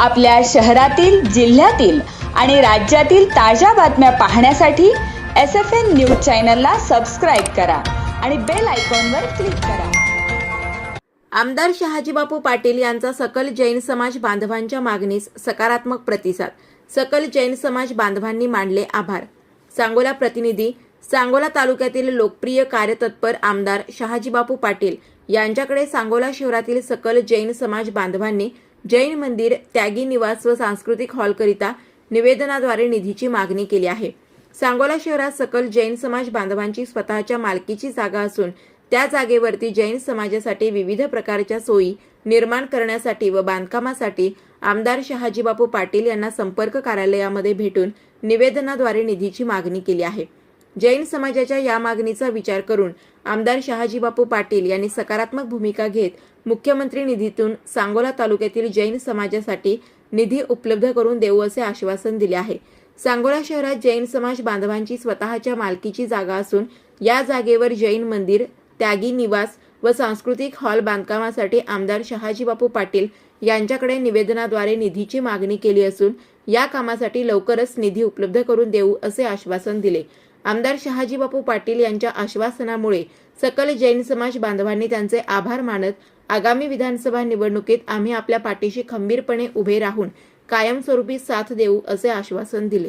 आपल्या शहरातील जिल्ह्यातील आणि राज्यातील ताज्या बातम्या पाहण्यासाठी एस एफ एन न्यूज चॅनलला सबस्क्राईब करा आणि बेल आयकॉनवर क्लिक करा. आमदार शहाजीबापू पाटील यांचा सकल जैन समाज बांधवांच्या मागणीस सकारात्मक प्रतिसाद. सकल जैन समाज बांधवांनी मांडले आभार. सांगोला प्रतिनिधी सांगोला तालुक्यातील लोकप्रिय कार्यतत्पर आमदार शहाजीबापू पाटील यांच्याकडे सांगोला शहरातील सकल जैन समाज बांधवांनी जैन मंदिर त्यागी निवास व सांस्कृतिक हॉलकरिता निवेदनाद्वारे निधीची मागणी केली आहे. सांगोला शहरात सकल जैन समाज बांधवांची स्वतःच्या मालकीची जागा असून त्या जागेवरती जैन समाजासाठी विविध प्रकारच्या सोयी निर्माण करण्यासाठी व बांधकामासाठी आमदार शहाजीबापू पाटील यांना संपर्क कार्यालयामध्ये भेटून निवेदनाद्वारे निधीची मागणी केली आहे. जैन समाजाच्या या मागणीचा विचार करून आमदार शहाजीबापू पाटील यांनी सकारात्मक भूमिका घेत मुख्यमंत्री निधीतून सांगोला तालुक्यातील जैन समाजासाठी निधी उपलब्ध करून देऊ असे आश्वासन दिले आहे. सांगोला शहरात जैन समाज बांधवांची स्वतःच्या मालकीची जागा असून या जागेवर जैन मंदिर त्यागी निवास व सांस्कृतिक हॉल बांधकामासाठी आमदार शहाजीबापू पाटील यांच्याकडे निवेदनाद्वारे निधीची मागणी केली असून या कामासाठी लवकरच निधी उपलब्ध करून देऊ असे आश्वासन दिले. आमदार शहाजीबापू पाटील यांच्या आश्वासनामुळे सकल जैन समाज बांधवांनी त्यांचे आभार मानत आगामी विधानसभा निवडणुकीत आम्ही आपल्या पाठीशी खंबीरपणे उभे राहून कायमस्वरूपी साथ देऊ असे आश्वासन दिले.